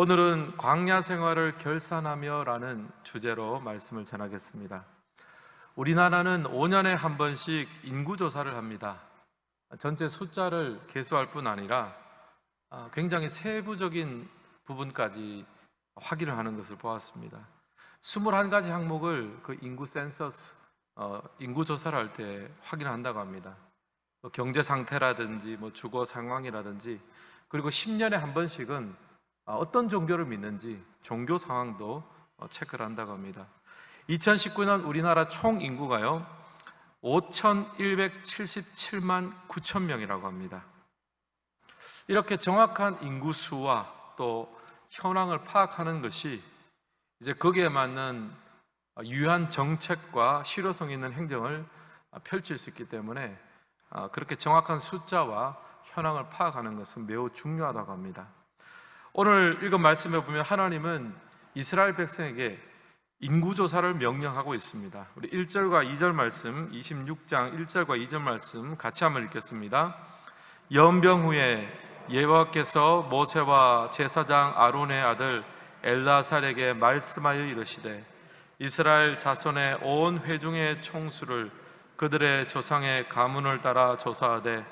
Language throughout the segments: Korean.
오늘은 광야 생활을 결산하며라는 주제로 말씀을 전하겠습니다. 우리나라는 5년에 한 번씩 인구 조사를 합니다. 전체 숫자를 계수할 뿐 아니라 아, 굉장히 세부적인 부분까지 확인을 하는 것을 보았습니다. 21가지 항목을 그 인구 센서스, 어, 인구 조사를 할 때 확인한다고 합니다. 뭐 경제 상태라든지 뭐 주거 상황이라든지 그리고 10년에 한 번씩은 아, 어떤 종교를 믿는지 종교 상황도 어, 체크를 한다고 합니다. 2019년 우리나라 총 인구가요 5,177만 9천 명이라고 합니다. 이렇게 정확한 인구 수와 또 현황을 파악하는 것이 이제 거기에 맞는 유한 정책과 실효성 있는 행정을 펼칠 수 있기 때문에 아, 그렇게 정확한 숫자와 현황을 파악하는 것은 매우 중요하다고 합니다. 오늘 읽은 말씀에 보면 하나님은 이스라엘 백성에게 인구조사를 명령하고 있습니다. 우리 1절과 2절 말씀, 26장 1절과 2절 말씀 같이 한번 읽겠습니다. 연병 후에 예호와께서 모세와 제사장 아론의 아들 엘라살에게 말씀하여 이르시되 이스라엘 자손의 온 회중의 총수를 그들의 조상의 가문을 따라 조사하되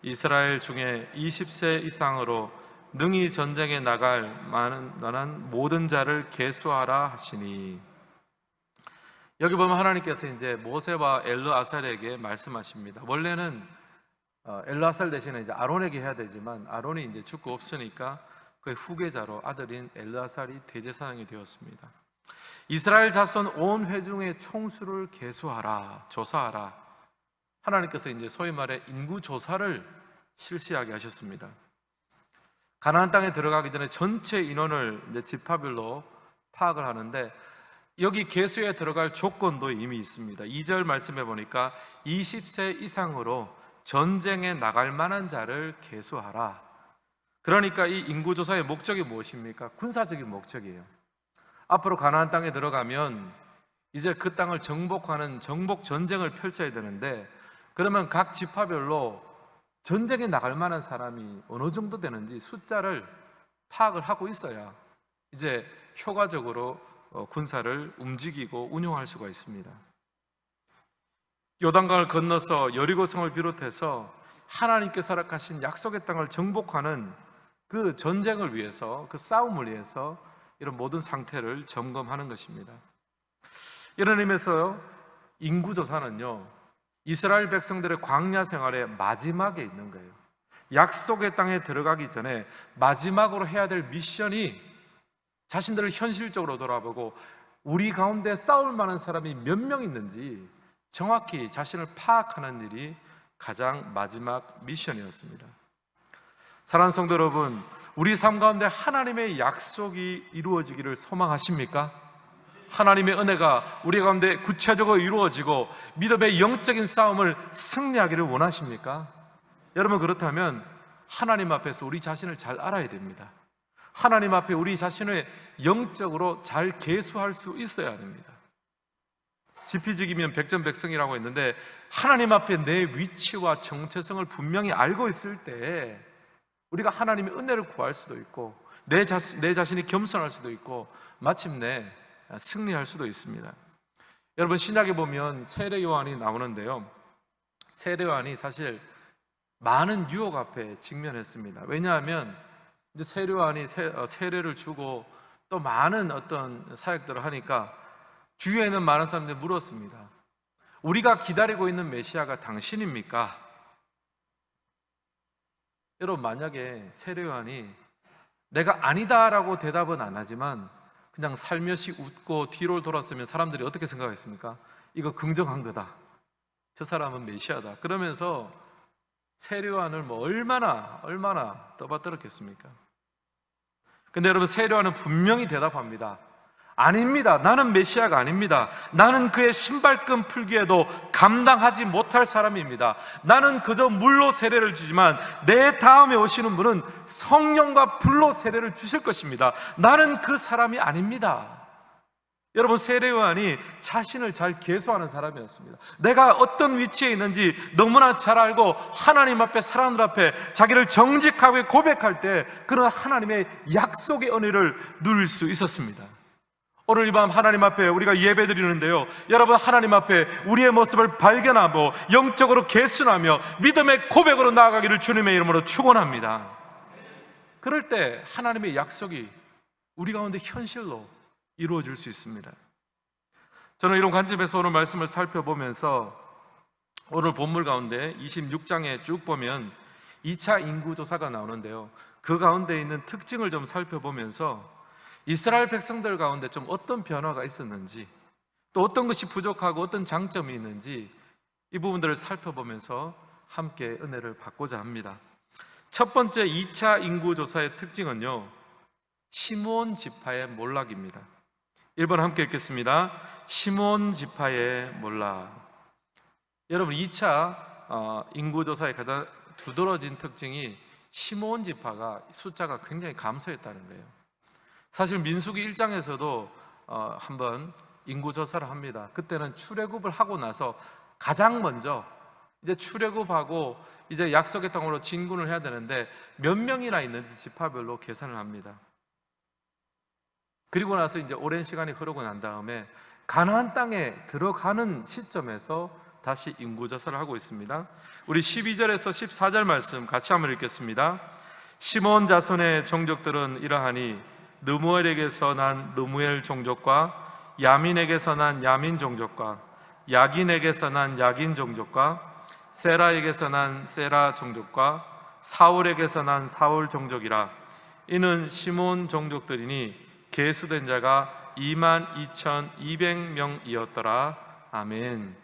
이스라엘 중에 20세 이상으로 능히 전쟁에 나갈 많은 만한 모든 자를 계수하라 하시니 여기 보면 하나님께서 이제 모세와 엘르아살에게 말씀하십니다. 원래는 어, 엘르아살 대신에 이제 아론에게 해야 되지만 아론이 이제 죽고 없으니까 그의 후계자로 아들인 엘르아살이 대제사장이 되었습니다. 이스라엘 자손 온 회중의 총수를 계수하라, 조사하라. 하나님께서 이제 소위 말해 인구 조사를 실시하게 하셨습니다. 가나안 땅에 들어가기 전에 전체 인원을 이제 지파별로 파악을 하는데 여기 계수에 들어갈 조건도 이미 있습니다. 2절 말씀해 보니까 20세 이상으로 전쟁에 나갈 만한 자를 계수하라. 그러니까 이 인구 조사의 목적이 무엇입니까? 군사적인 목적이에요. 앞으로 가나안 땅에 들어가면 이제 그 땅을 정복하는 정복 전쟁을 펼쳐야 되는데 그러면 각 지파별로 전쟁에 나갈 만한 사람이 어느 정도 되는지 숫자를 파악을 하고 있어야 이제 효과적으로 어, 군사를 움직이고 운용할 수가 있습니다. 요단강을 건너서 여리고성을 비롯해서 하나님께서 허락하신 약속의 땅을 정복하는 그 전쟁을 위해서 그 싸움을 위해서 이런 모든 상태를 점검하는 것입니다. 이런 의미에서 인구 조사는요, 이스라엘 백성들의 광야 생활의 마지막에 있는 거예요. 약속의 땅에 들어가기 전에 마지막으로 해야 될 미션이 자신들을 현실적으로 돌아보고 우리 가운데 싸울 만한 사람이 몇 명 있는지 정확히 자신을 파악하는 일이 가장 마지막 미션이었습니다. 사랑하는 성도 여러분, 우리 삶 가운데 하나님의 약속이 이루어지기를 소망하십니까? 하나님의 은혜가 우리 가운데 구체적으로 이루어지고 믿음의 영적인 싸움을 승리하기를 원하십니까? 여러분 그렇다면 하나님 앞에서 우리 자신을 잘 알아야 됩니다. 하나님 앞에 우리 자신을 영적으로 잘 계수할 수 있어야 됩니다. 지피지기면 백전백승이라고 했는데 하나님 앞에 내 위치와 정체성을 분명히 알고 있을 때 우리가 하나님의 은혜를 구할 수도 있고 내, 자신, 내 자신이 겸손할 수도 있고 마침내 승리할 수도 있습니다. 여러분 신약에 보면 세례 요한이 나오는데요. 세례 요한이 사실 많은 유혹 앞에 직면했습니다. 왜냐하면 이제 세례 요한이 어, 세례를 주고 또 많은 어떤 사역들을 하니까 주위에 있는 많은 사람들이 물었습니다. 우리가 기다리고 있는 메시아가 당신입니까? 여러분 만약에 세례 요한이 내가 아니다라고 대답은 안 하지만 그냥 살며시 웃고 뒤로 돌았으면 사람들이 어떻게 생각했습니까? 이거 긍정한 거다. 저 사람은 메시아다. 그러면서 세례요한을 뭐 얼마나 얼마나 떠받들었겠습니까? 근데 여러분 세례요한은 분명히 대답합니다. 아닙니다. 나는 메시아가 아닙니다. 나는 그의 신발끈 풀기에도 감당하지 못할 사람입니다. 나는 그저 물로 세례를 주지만 내 다음에 오시는 분은 성령과 불로 세례를 주실 것입니다. 나는 그 사람이 아닙니다. 여러분 세례 요한이 자신을 잘 계수하는 사람이었습니다. 내가 어떤 위치에 있는지 너무나 잘 알고 하나님 앞에 사람들 앞에 자기를 정직하게 고백할 때 그런 하나님의 약속의 은혜를 누릴 수 있었습니다. 오늘 이 밤 하나님 앞에 우리가 예배 드리는데요. 여러분 하나님 앞에 우리의 모습을 발견하고 영적으로 개순하며 믿음의 고백으로 나아가기를 주님의 이름으로 축원합니다. 그럴 때 하나님의 약속이 우리 가운데 현실로 이루어질 수 있습니다. 저는 이런 관점에서 오늘 말씀을 살펴보면서 오늘 본물 가운데 26장에 쭉 보면 2차 인구 조사가 나오는데요. 그 가운데 있는 특징을 좀 살펴보면서 이스라엘 백성들 가운데 좀 어떤 변화가 있었는지 또 어떤 것이 부족하고 어떤 장점이 있는지 이 부분들을 살펴보면서 함께 은혜를 받고자 합니다. 첫 번째 2차 인구 조사의 특징은요. 시므온 지파의 몰락입니다. 1번 함께 읽겠습니다. 시몬 지파의 몰락. 여러분 2차 어, 인구조사의 가장 두드러진 특징이 시몬 지파가 숫자가 굉장히 감소했다는 거예요. 사실 민수기 1장에서도 어, 한번 인구 조사를 합니다. 그때는 출애굽을 하고 나서 가장 먼저 이제 출애굽하고 이제 약속의 땅으로 진군을 해야 되는데 몇 명이나 있는지 지파별로 계산을 합니다. 그리고 나서 이제 오랜 시간이 흐르고 난 다음에 가나안 땅에 들어가는 시점에서 다시 인구 조사를 하고 있습니다. 우리 12절에서 14절 말씀 같이 한번 읽겠습니다. 시몬 자손의 종족들은 이러하니 느무엘에게서 난 느무엘 종족과 야민에게서 난 야민 종족과 야긴에게서 난 야긴 종족과 세라에게서 난 세라 종족과 사울에게서 난 사울 종족이라 이는 시몬 종족들이니 계수된 자가 2만 2,200명이었더라. 아멘.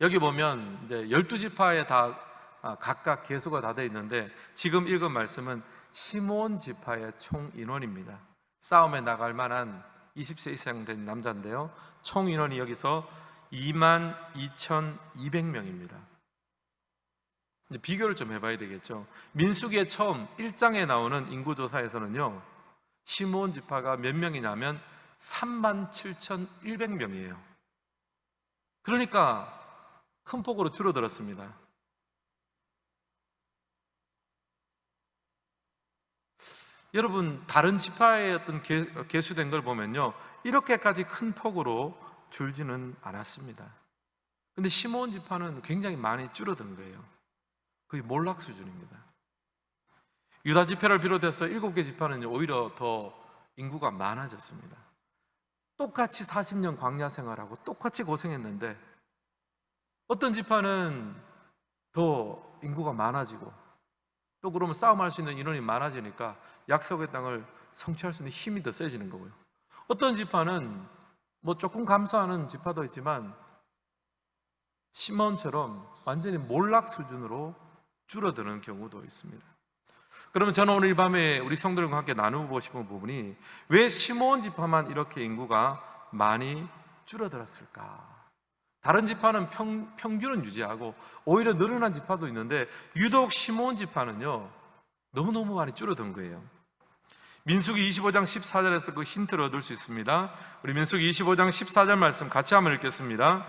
여기 보면 이제 12지파에 다 아, 각각 계수가 다 돼 있는데 지금 읽은 말씀은 시몬 지파의 총 인원입니다. 싸움에 나갈 만한 20세 이상 된 남자인데요. 총 인원이 여기서 2만 2,200명입니다. 비교를 좀 해봐야 되겠죠. 민수기의 처음 1장에 나오는 인구조사에서는요, 시므온 지파가 몇 명이냐면 3만 7,100명이에요. 그러니까 큰 폭으로 줄어들었습니다. 여러분 다른 지파의 어떤 개수된 걸 보면요 이렇게까지 큰 폭으로 줄지는 않았습니다. 근데 시몬 지파는 굉장히 많이 줄어든 거예요. 거의 몰락 수준입니다. 유다 지파를 비롯해서 일곱 개 지파는 오히려 더 인구가 많아졌습니다. 똑같이 40년 광야 생활하고 똑같이 고생했는데 어떤 지파는 더 인구가 많아지고 또 그러면 싸움할 수 있는 인원이 많아지니까 약속의 땅을 성취할 수 있는 힘이 더 세지는 거고요. 어떤 지파는 뭐 조금 감소하는 지파도 있지만 시몬처럼 완전히 몰락 수준으로 줄어드는 경우도 있습니다. 그러면 저는 오늘 밤에 우리 성들과 함께 나누고 싶은 부분이 왜 시몬 지파만 이렇게 인구가 많이 줄어들었을까? 다른 지파는 평, 평균은 유지하고 오히려 늘어난 지파도 있는데 유독 시몬 지파는요 너무너무 많이 줄어든 거예요. 민수기 25장 14절에서 그 힌트를 얻을 수 있습니다. 우리 민수기 25장 14절 말씀 같이 한번 읽겠습니다.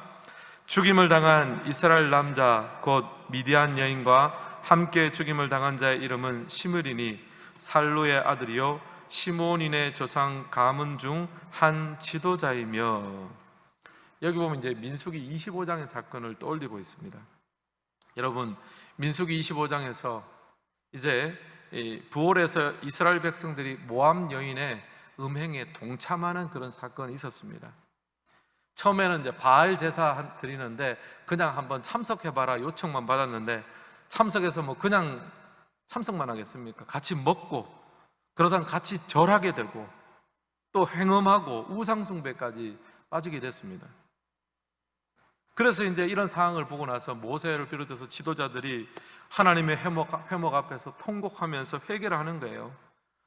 죽임을 당한 이스라엘 남자 곧 미디안 여인과 함께 죽임을 당한 자의 이름은 시므리니 살로의 아들이요 시몬인의 조상 가문 중 한 지도자이며 여기 보면 이제 민수기 25장의 사건을 떠올리고 있습니다. 여러분 민수기 25장에서 이제 부월에서 이스라엘 백성들이 모함 여인의 음행에 동참하는 그런 사건이 있었습니다. 처음에는 이제 바알 제사 드리는데 그냥 한번 참석해 봐라 요청만 받았는데 참석해서 뭐 그냥 참석만 하겠습니까? 같이 먹고 그러다 같이 절하게 되고 또 행음하고 우상숭배까지 빠지게 됐습니다. 그래서 이제 이런 상황을 보고 나서 모세를 비롯해서 지도자들이 하나님의 회목, 회목 앞에서 통곡하면서 회개를 하는 거예요.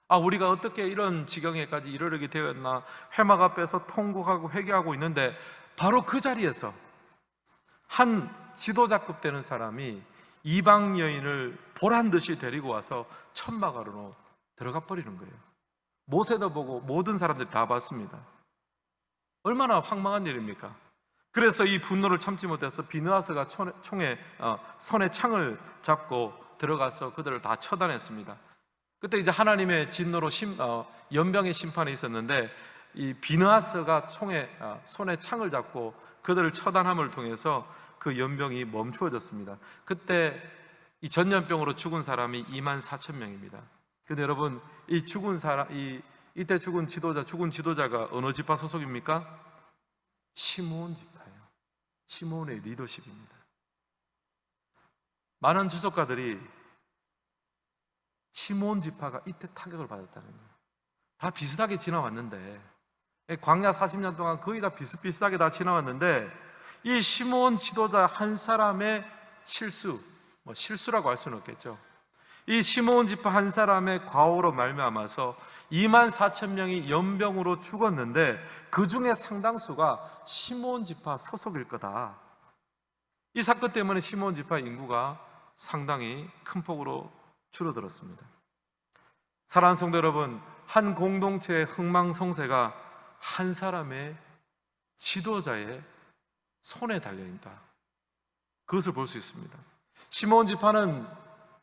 아, 우리가 어떻게 이런 지경에까지 이르게 되었나 회막 앞에서 통곡하고 회개하고 있는데 바로 그 자리에서 한 지도자급 되는 사람이 이방 여인을 보란 듯이 데리고 와서 천막으로 들어가 버리는 거예요. 모세도 보고 모든 사람들이 다 봤습니다. 얼마나 황망한 일입니까? 그래서 이 분노를 참지 못해서 비느하스가 총에, 총에 어, 손에 창을 잡고 들어가서 그들을 다 처단했습니다. 그때 이제 하나님의 진노로 심, 어, 연병의 심판이 있었는데 이 비느하스가 총에 어, 손에 창을 잡고 그들을 처단함을 통해서 그 연병이 멈추어졌습니다. 그때 이 전염병으로 죽은 사람이 2만 4천 명입니다. 근데 여러분 이 죽은 사람 이 이때 죽은 지도자 죽은 지도자가 어느 지파 소속입니까? 시므온 지파예요. 시므온의 리더십입니다. 많은 주석가들이 시므온 지파가 이때 타격을 받았다는 거예요. 다 비슷하게 지나왔는데 광야 40년 동안 거의 다 비슷비슷하게 다 지나왔는데 이 시므온 지도자 한 사람의 실수, 뭐 실수라고 할 수는 없겠죠. 이 시므온 지파 한 사람의 과오로 말미암아서 2만 4천 명이 연병으로 죽었는데 그 중에 상당수가 시므온 지파 소속일 거다. 이 사건 때문에 시므온 지파 인구가 상당히 큰 폭으로 줄어들었습니다. 사랑하는 성도 여러분, 한 공동체의 흥망성쇠가 한 사람의 지도자의 손에 달려 있다. 그것을 볼 수 있습니다. 시몬 지파는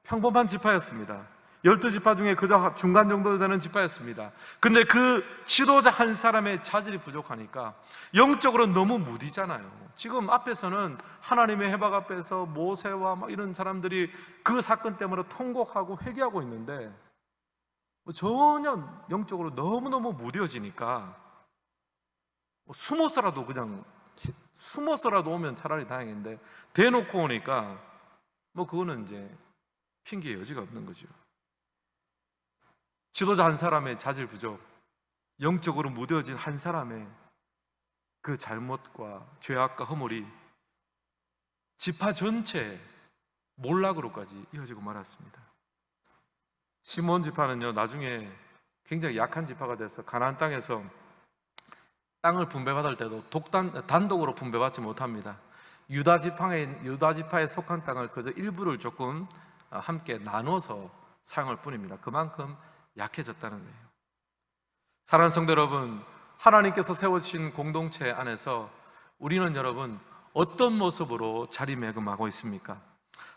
평범한 지파였습니다. 열두 지파 중에 그저 중간 정도 되는 지파였습니다. 근데 그 지도자 한 사람의 자질이 부족하니까 영적으로 너무 무디잖아요. 지금 앞에서는 하나님의 해박 앞에서 모세와 막 이런 사람들이 그 사건 때문에 통곡하고 회개하고 있는데 뭐 전혀 영적으로 너무너무 무뎌지니까 뭐 숨어서라도 그냥 숨어서라도 오면 차라리 다행인데 대놓고 오니까 뭐 그거는 이제 핑계 여지가 없는 거죠. 지도자 한 사람의 자질 부족, 영적으로 무뎌진 한 사람의 그 잘못과 죄악과 허물이 지파 전체 몰락으로까지 이어지고 말았습니다. 시몬 지파는요 나중에 굉장히 약한 지파가 돼서 가나안 땅에서 땅을 분배받을 때도 독단 단독으로 분배받지 못합니다. 유다 지파에 유다 지파에 속한 땅을 그저 일부를 조금 함께 나눠서 사용할 뿐입니다. 그만큼 약해졌다는 거예요. 사랑하는 성도 여러분, 하나님께서 세워주신 공동체 안에서 우리는 여러분 어떤 모습으로 자리매김하고 있습니까?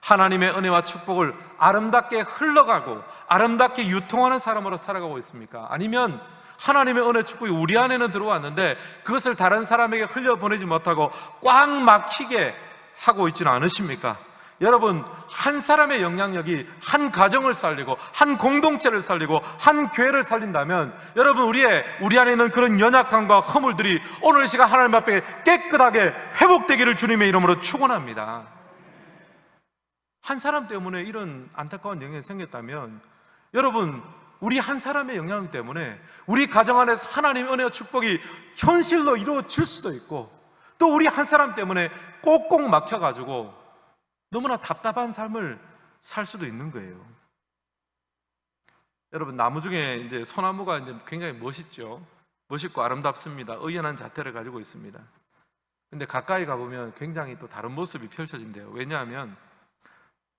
하나님의 은혜와 축복을 아름답게 흘러가고 아름답게 유통하는 사람으로 살아가고 있습니까? 아니면 하나님의 은혜 축복이 우리 안에는 들어왔는데 그것을 다른 사람에게 흘려보내지 못하고 꽉 막히게 하고 있지는 않으십니까? 여러분, 한 사람의 영향력이 한 가정을 살리고, 한 공동체를 살리고, 한 교회를 살린다면, 여러분, 우리의, 우리 안에 있는 그런 연약함과 허물들이 오늘 이 시간 하나님 앞에 깨끗하게 회복되기를 주님의 이름으로 축원합니다. 한 사람 때문에 이런 안타까운 영향이 생겼다면, 여러분, 우리 한 사람의 영향 때문에 우리 가정 안에서 하나님의 은혜와 축복이 현실로 이루어질 수도 있고, 또 우리 한 사람 때문에 꼭꼭 막혀가지고 너무나 답답한 삶을 살 수도 있는 거예요. 여러분 나무 중에 이제 소나무가 이제 굉장히 멋있죠. 멋있고 아름답습니다. 의연한 자태를 가지고 있습니다. 근데 가까이 가보면 굉장히 또 다른 모습이 펼쳐진대요. 왜냐하면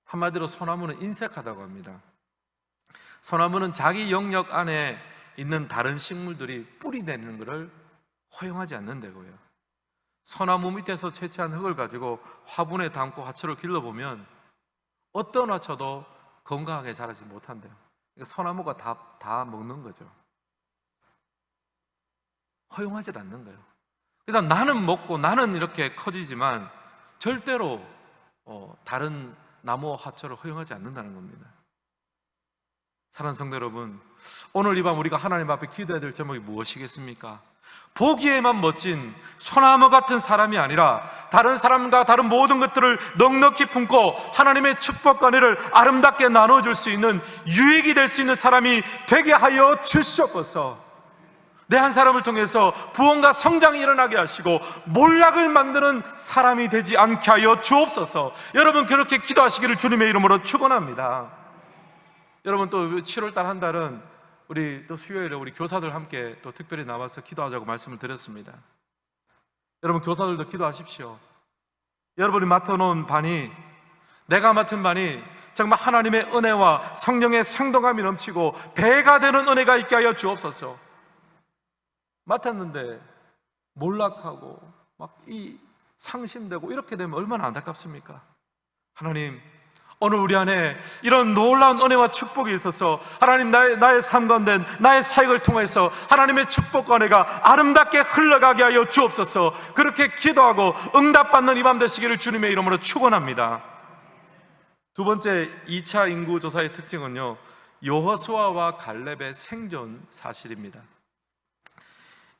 한마디로 소나무는 인색하다고 합니다. 소나무는 자기 영역 안에 있는 다른 식물들이 뿌리 내리는 것을 허용하지 않는다고요. 소나무 밑에서 채취한 흙을 가지고 화분에 담고 화초를 길러보면 어떤 화초도 건강하게 자라지 못한대요. 그러니까 소나무가 다, 다 먹는 거죠. 허용하지 않는 거예요. 그다음 나는 먹고 나는 이렇게 커지지만 절대로 어, 다른 나무와 화초를 허용하지 않는다는 겁니다. 사랑하는 성도 여러분, 오늘 이 밤 우리가 하나님 앞에 기도해야 될 제목이 무엇이겠습니까? 보기에만 멋진 소나무 같은 사람이 아니라 다른 사람과 다른 모든 것들을 넉넉히 품고 하나님의 축복과 은혜를 아름답게 나눠줄 수 있는 유익이 될 수 있는 사람이 되게 하여 주시옵소서. 내 한 사람을 통해서 부흥과 성장이 일어나게 하시고 몰락을 만드는 사람이 되지 않게 하여 주옵소서. 여러분 그렇게 기도하시기를 주님의 이름으로 축원합니다. 여러분 또 7월달 한 달은 우리 또 수요일에 우리 교사들 함께 또 특별히 나와서 기도하자고 말씀을 드렸습니다. 여러분 교사들도 기도하십시오. 여러분이 맡아놓은 반이 내가 맡은 반이 정말 하나님의 은혜와 성령의 생동감이 넘치고 배가 되는 은혜가 있게 하여 주옵소서. 맡았는데 몰락하고 막 이 상심되고 이렇게 되면 얼마나 안타깝습니까? 하나님, 오늘 우리 안에 이런 놀라운 은혜와 축복이 있어서 하나님 나의, 나의 삶 가운데 나의 사역을 통해서 하나님의 축복과 은혜가 아름답게 흘러가게 하여 주옵소서 그렇게 기도하고 응답받는 이 밤 되시기를 주님의 이름으로 축원합니다. 두 번째 2차 인구 조사의 특징은요. 여호수아와 갈렙의 생존 사실입니다.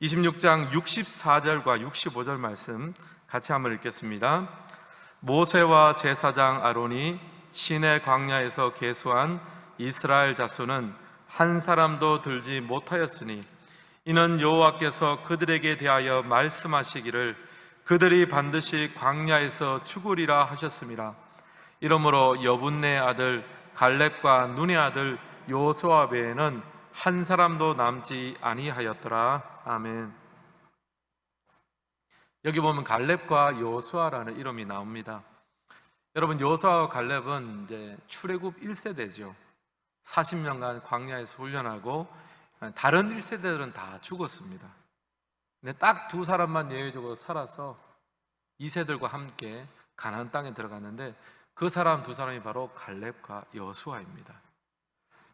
26장 64절과 65절 말씀 같이 한번 읽겠습니다. 모세와 제사장 아론이 시내 광야에서 계수한 이스라엘 자손은 한 사람도 들지 못하였으니 이는 여호와께서 그들에게 대하여 말씀하시기를 그들이 반드시 광야에서 죽으리라 하셨습니다. 이러므로 여분네 아들 갈렙과 눈의 아들 요수아 외에는 한 사람도 남지 아니하였더라. 아멘. 여기 보면 갈렙과 요수아라는 이름이 나옵니다. 여러분 요수아와 갈렙은 이제 출애굽 1세대죠. 40년간 광야에서 훈련하고 다른 1세대들은 다 죽었습니다. 근데 딱 두 사람만 예외적으로 살아서 2세들과 함께 가나안 땅에 들어갔는데 그 사람 두 사람이 바로 갈렙과 여수아입니다.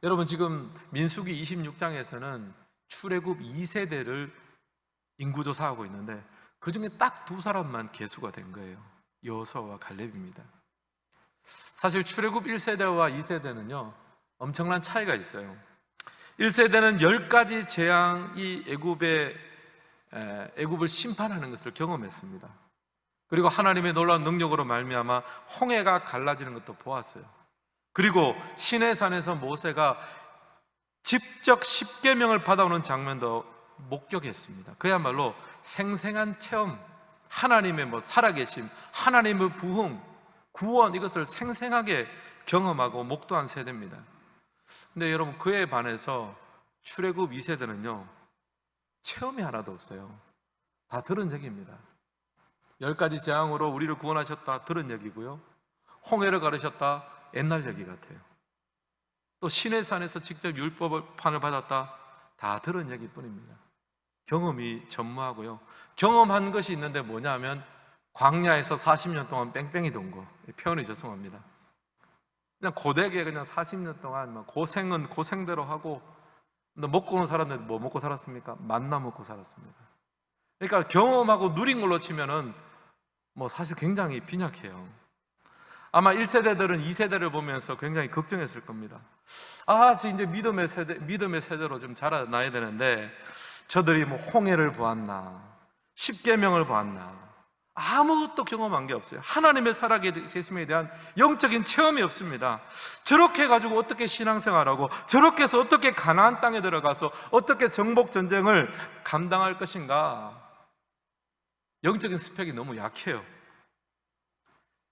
여러분 지금 민수기 26장에서는 출애굽 2세대를 인구 조사하고 있는데 그 중에 딱 두 사람만 개수가 된 거예요. 여호수아와 갈렙입니다. 사실 출애굽 1세대와 2세대는요 엄청난 차이가 있어요. 1세대는 10가지 재앙이 애굽의 에, 애굽을 심판하는 것을 경험했습니다. 그리고 하나님의 놀라운 능력으로 말미암아 홍해가 갈라지는 것도 보았어요. 그리고 시내산에서 모세가 직접 십계명을 받아오는 장면도 목격했습니다. 그야말로 생생한 체험, 하나님의 뭐 살아계심, 하나님의 부흥, 구원 이것을 생생하게 경험하고 목도한 세대입니다. 근데 여러분 그에 반해서 출애굽 2세대는요 체험이 하나도 없어요. 다 들은 얘기입니다. 열 가지 재앙으로 우리를 구원하셨다 들은 얘기고요. 홍해를 가르셨다 옛날 얘기 같아요. 또 시내산에서 직접 율법판을 받았다 다 들은 얘기뿐입니다. 경험이 전무하고요. 경험한 것이 있는데 뭐냐면 광야에서 40년 동안 뺑뺑이 돈 거. 표현이 죄송합니다. 그냥 고되게 그냥 40년 동안 막 고생은 고생대로 하고 근데 먹고 온 사람들 뭐 먹고 살았습니까? 만나 먹고 살았습니다. 그러니까 경험하고 누린 걸로 치면은 뭐 사실 굉장히 빈약해요. 아마 1세대들은 2세대를 보면서 굉장히 걱정했을 겁니다. 아, 저 이제 믿음의 세대, 믿음의 세대로 좀 자라나야 되는데 저들이 뭐 홍해를 보았나, 십계명을 보았나, 아무것도 경험한 게 없어요. 하나님의 살아계심에 대한 영적인 체험이 없습니다. 저렇게 해가지고 어떻게 신앙생활하고 저렇게 해서 어떻게 가나안 땅에 들어가서 어떻게 정복 전쟁을 감당할 것인가? 영적인 스펙이 너무 약해요.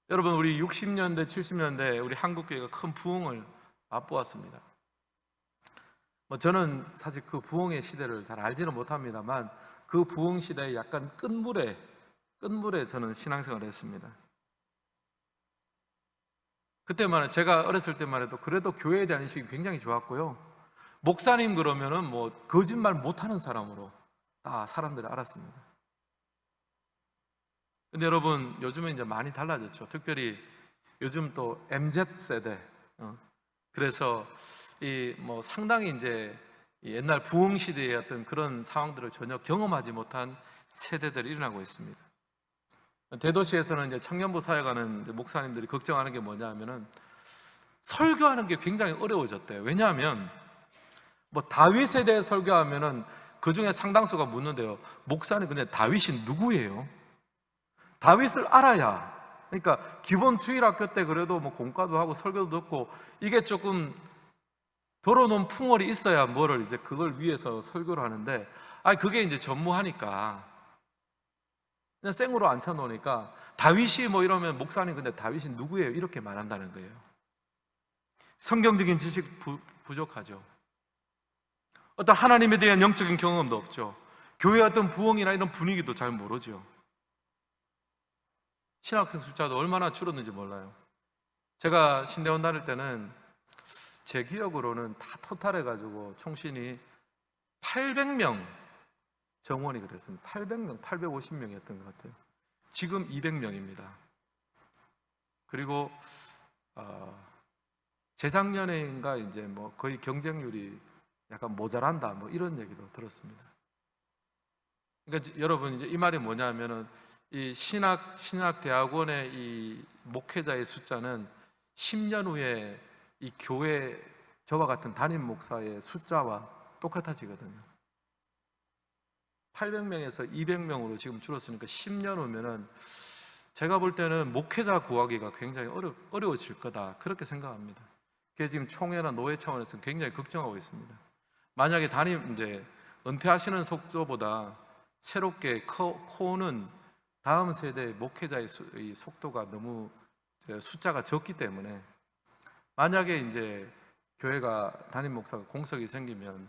여러분 우리 60년대, 70년대 우리 한국 교회가 큰 부흥을 맛보았습니다. 뭐 저는 사실 그 부흥의 시대를 잘 알지는 못합니다만 그 부흥 시대의 약간 끝물에 끝물에 저는 신앙생활을 했습니다. 그때만 제가 어렸을 때만 해도 그래도 교회에 대한 인식이 굉장히 좋았고요. 목사님 그러면은 뭐 거짓말 못하는 사람으로 다 사람들이 알았습니다. 근데 여러분 요즘에 이제 많이 달라졌죠. 특별히 요즘 또 MZ 세대. 어, 그래서 이 뭐 상당히 이제 옛날 부흥 시대의 어떤 그런 상황들을 전혀 경험하지 못한 세대들이 일어나고 있습니다. 대도시에서는 이제 청년부 사역하는 목사님들이 걱정하는 게 뭐냐면은 설교하는 게 굉장히 어려워졌대요. 왜냐하면 뭐 다윗에 대해 설교하면은 그 중에 상당수가 묻는데요. 목사님 근데 다윗이 누구예요? 다윗을 알아야 그러니까 기본 주일학교 때 그래도 뭐 공과도 하고 설교도 듣고 이게 조금 덜어놓은 풍월이 있어야 뭐를 이제 그걸 위해서 설교를 하는데 아 그게 이제 전무하니까 그냥 생으로 앉혀놓으니까 다윗이 뭐 이러면 목사님 근데 다윗이 누구예요? 이렇게 말한다는 거예요. 성경적인 지식 부, 부족하죠. 어떤 하나님에 대한 영적인 경험도 없죠. 교회 어떤 부흥이나 이런 분위기도 잘 모르죠. 신학생 숫자도 얼마나 줄었는지 몰라요. 제가 신대원 다닐 때는 제 기억으로는 다 토탈해가지고 총신이 800명 정원이 그랬습니다. 800명, 850명이었던 것 같아요. 지금 200명입니다. 그리고 어, 재작년에인가 이제 뭐 거의 경쟁률이 약간 모자란다 뭐 이런 얘기도 들었습니다. 그러니까 지- 여러분 이제 이 말이 뭐냐면은 이 신학 신학 대학원의 이 목회자의 숫자는 10년 후에 이 교회 저와 같은 담임 목사의 숫자와 똑같아지거든요. 800명에서 200명으로 지금 줄었으니까 10년 후면은 제가 볼 때는 목회자 구하기가 굉장히 어려, 어려워질 거다 그렇게 생각합니다. 그래서 지금 총회나 노회 차원에서 굉장히 걱정하고 있습니다. 만약에 담임 이제 은퇴하시는 속도보다 새롭게 커, 코는 다음 세대 목회자의 수- 이 속도가 너무 저 숫자가 적기 때문에 만약에 이제 교회가 담임 목사가 공석이 생기면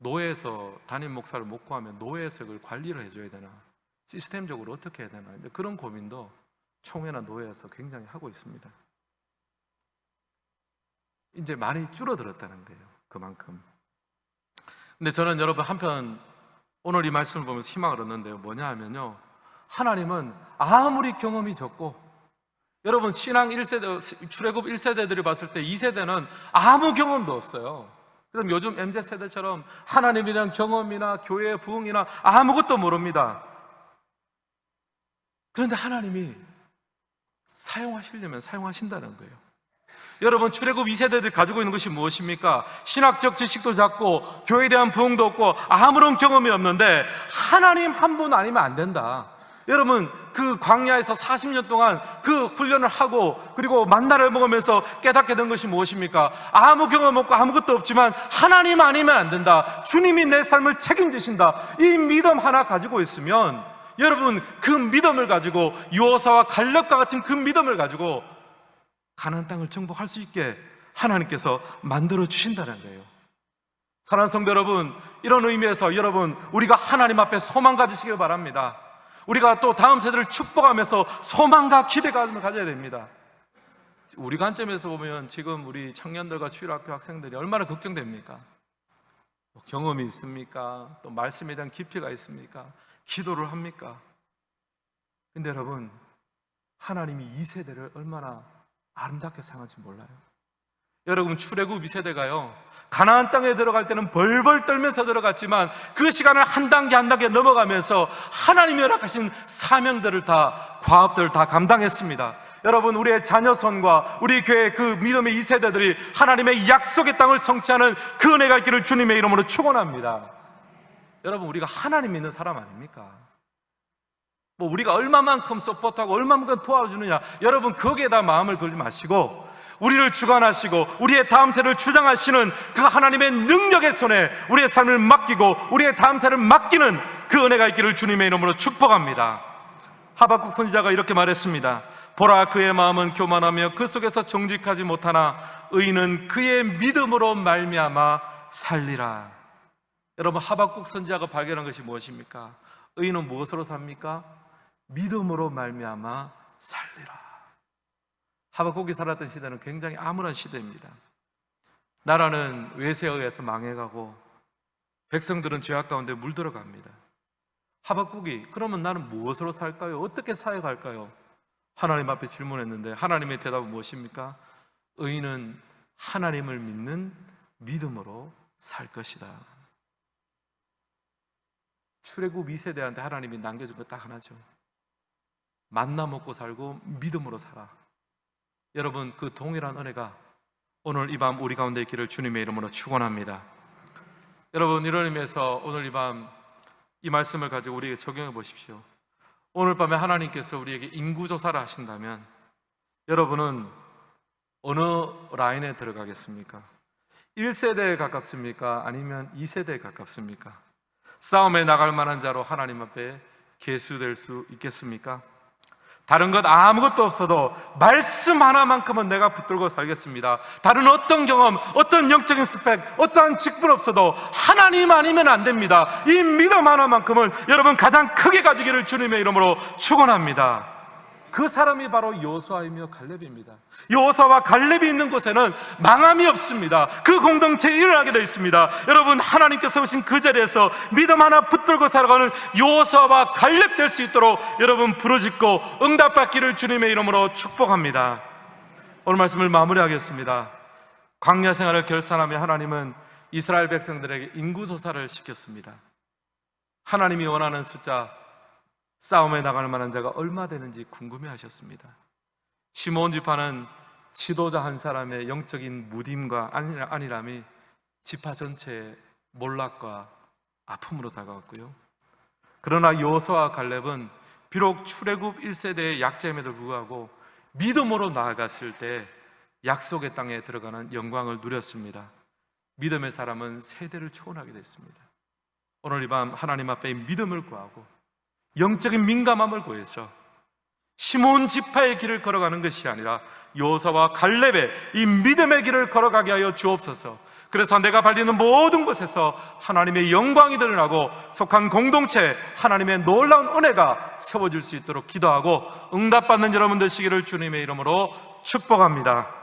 노예에서 담임 목사를 못 구하면 노예에서 그걸 관리를 해줘야 되나 시스템적으로 어떻게 해야 되나 그런 고민도 총회나 노예에서 굉장히 하고 있습니다. 이제 많이 줄어들었다는 거예요. 그만큼. 근데 저는 여러분 한편 오늘 이 말씀을 보면서 희망을 얻는데요. 뭐냐 하면요. 하나님은 아무리 경험이 적고 여러분 신앙 1세대 출애굽 1세대들이 봤을 때 2세대는 아무 경험도 없어요. 그럼 요즘 MZ 세대처럼 하나님에 대한 경험이나 교회의 부흥이나 아무것도 모릅니다. 그런데 하나님이 사용하시려면 사용하신다는 거예요. 여러분 출애굽 2세대들이 가지고 있는 것이 무엇입니까? 신학적 지식도 작고 교회에 대한 부흥도 없고 아무런 경험이 없는데 하나님 한 분 아니면 안 된다. 여러분 그 광야에서 40년 동안 그 훈련을 하고 그리고 만나를 먹으면서 깨닫게 된 것이 무엇입니까? 아무 경험 없고 아무것도 없지만 하나님 아니면 안 된다. 주님이 내 삶을 책임지신다. 이 믿음 하나 가지고 있으면 여러분 그 믿음을 가지고 유호사와 갈렙과 같은 그 믿음을 가지고 가나안 땅을 정복할 수 있게 하나님께서 만들어 주신다는 거예요. 사랑하는 성도 여러분, 이런 의미에서 여러분 우리가 하나님 앞에 소망 가지시길 바랍니다. 우리가 또 다음 세대를 축복하면서 소망과 기대감을 가져야 됩니다. 우리 관점에서 보면 지금 우리 청년들과 주일학교 학생들이 얼마나 걱정됩니까? 뭐 경험이 있습니까? 또 말씀에 대한 깊이가 있습니까? 기도를 합니까? 근데 여러분, 하나님이 이 세대를 얼마나 아름답게 사용할지 몰라요. 여러분 출애굽 2세대가요 가나안 땅에 들어갈 때는 벌벌 떨면서 들어갔지만 그 시간을 한 단계 한 단계 넘어가면서 하나님이 허락하신 사명들을 다 과업들을 다 감당했습니다. 여러분 우리의 자녀선과 우리 교회 그 믿음의 2세대들이 하나님의 약속의 땅을 성취하는 그 은혜가 있기를 주님의 이름으로 축원합니다. 여러분 우리가 하나님 믿는 사람 아닙니까? 뭐 우리가 얼마만큼 서포트하고 얼마만큼 도와주느냐 여러분 거기에 다 마음을 걸지 마시고 우리를 주관하시고 우리의 다음 세를 주장하시는 그 하나님의 능력의 손에 우리의 삶을 맡기고 우리의 다음 세를 맡기는 그 은혜가 있기를 주님의 이름으로 축복합니다 하박국 선지자가 이렇게 말했습니다 보라 그의 마음은 교만하며 그 속에서 정직하지 못하나 의인은 그의 믿음으로 말미암아 살리라 여러분 하박국 선지자가 발견한 것이 무엇입니까? 의인은 무엇으로 삽니까? 믿음으로 말미암아 살리라. 하박국이 살았던 시대는 굉장히 암울한 시대입니다. 나라는 외세에 의해서 망해가고 백성들은 죄악 가운데 물들어갑니다. 하박국이 그러면 나는 무엇으로 살까요? 어떻게 사역할까요? 하나님 앞에 질문했는데 하나님의 대답은 무엇입니까? 의인은 하나님을 믿는 믿음으로 살 것이다. 출애굽 2세대한테 하나님이 남겨준 거딱 하나죠. 만나 먹고 살고 믿음으로 살아. 여러분 그 동일한 은혜가 오늘 이 밤 우리 가운데 있기를 주님의 이름으로 축원합니다. 여러분 이런 의미에서 오늘 이 밤 이 말씀을 가지고 우리에게 적용해 보십시오. 오늘 밤에 하나님께서 우리에게 인구 조사를 하신다면 여러분은 어느 라인에 들어가겠습니까? 1세대에 가깝습니까? 아니면 2세대에 가깝습니까? 싸움에 나갈 만한 자로 하나님 앞에 계수될 수 있겠습니까? 다른 것 아무것도 없어도 말씀 하나만큼은 내가 붙들고 살겠습니다. 다른 어떤 경험, 어떤 영적인 스펙, 어떠한 직분 없어도 하나님 아니면 안 됩니다. 이 믿음 하나만큼은 여러분 가장 크게 가지기를 주님의 이름으로 축원합니다. 그 사람이 바로 여호수아이며 갈렙입니다. 여호수아와 갈렙이 있는 곳에는 망함이 없습니다. 그 공동체에 일어나게 되어 있습니다. 여러분 하나님께서 오신 그 자리에서 믿음 하나 붙들고 살아가는 여호수아와 갈렙 될 수 있도록 여러분 부르짖고 응답받기를 주님의 이름으로 축복합니다. 오늘 말씀을 마무리하겠습니다. 광야 생활을 결산하며 하나님은 이스라엘 백성들에게 인구 조사를 시켰습니다. 하나님이 원하는 숫자 싸움에 나갈 만한 자가 얼마 되는지 궁금해 하셨습니다. 시몬 지파는 지도자 한 사람의 영적인 무딤과 안일- 안일함이 지파 전체의 몰락과 아픔으로 다가왔고요. 그러나 여호수아와 갈렙은 비록 출애굽 1세대의 약점에도 불구하고 믿음으로 나아갔을 때 약속의 땅에 들어가는 영광을 누렸습니다. 믿음의 사람은 세대를 초월하게 됐습니다. 오늘 이 밤 하나님 앞에 믿음을 구하고 영적인 민감함을 구해서 시몬 지파의 길을 걸어가는 것이 아니라 요사와 갈렙의 이 믿음의 길을 걸어가게 하여 주옵소서. 그래서 내가 발리는 모든 곳에서 하나님의 영광이 드러나고 속한 공동체 하나님의 놀라운 은혜가 세워질 수 있도록 기도하고 응답받는 여러분 되시기를 주님의 이름으로 축복합니다.